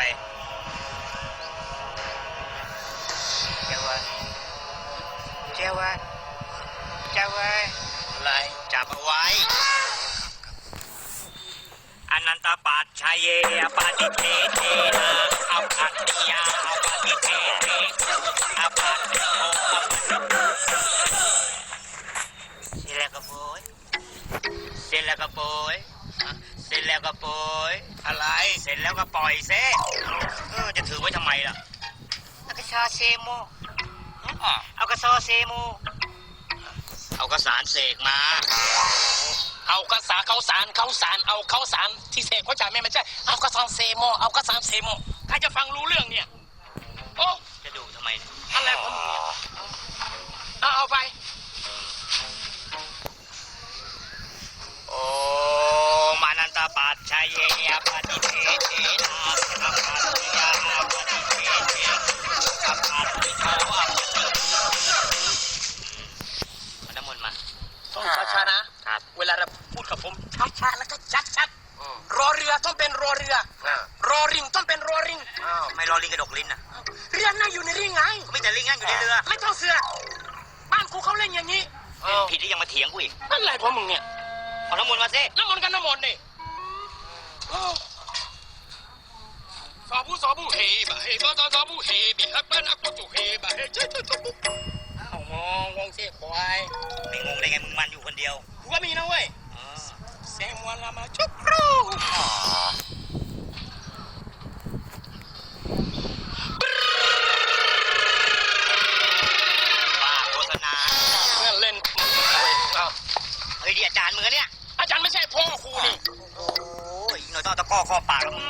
าจ้าว่จ้าว่จ้าว่าอะไรจับเอาไว้อนันตปัจชัยปฏิเทเทนะเอาคัติยาเอาปฏิเทเทอาปัตโนเสร็จแล้วก็โปยเสร็จแล้วก็โยเสร็จแล้วก็โย อะไร เสร็จแล้วก็ปล่อยเซเออจะถือไว้ทำไมล่ะเอากระชาเซโมอะเอากระซอเซโมเอากระสารเสกมา เอากระสาเขาสารเขาสารเอาเขาสารที่เสกเขาจ่ายไม่ไม่ใช่ เอากระสานเซโม เอากระสานเซโมใครจะฟังรู้เรื่องเนี่ย ช้าๆแล้วก็ชัดๆรอเรือต้องเป็นรอเรือรอริงต้องเป็นรอริง อ้าวไม่รอลิงกระดกลิ้นอะเรือนั่งอยู่ในริงไง ก็ไม่แต่ลิงนั่งอยู่ในเรือไม่ต้องเสือกบ้านกูเขาเล่นอย่างนี้ผิดที่ยังมาเถียงกูอีกอะไรของมึงเนี่ยเอาน้ำมนต์มาสิน้ำมนต์กันน้ำมนต์นี่โอ้สาบูสาบูเฮบะเฮบะสาสาบูเฮบิฮักบ้านอักกุตุเฮบะเฮเจ้าเจ้าเจ้าปุ๊บเอางงงงเสียควายไม่งงได้ไงมึงมันอยู่คนเดียวกูก็มีนะเว้ย อ๋อเสียงวันละมาชุบครูบ้าโฆษณาเล่นเล่นเอาเฮ้ยดิอาจารย์มึงอะเนี่ย อาจารย์ไม่ใช่พ่อครูนี่ โอ้ยอีกหน่อยต้องเอาตะกร้อครอบปากแล้วมึง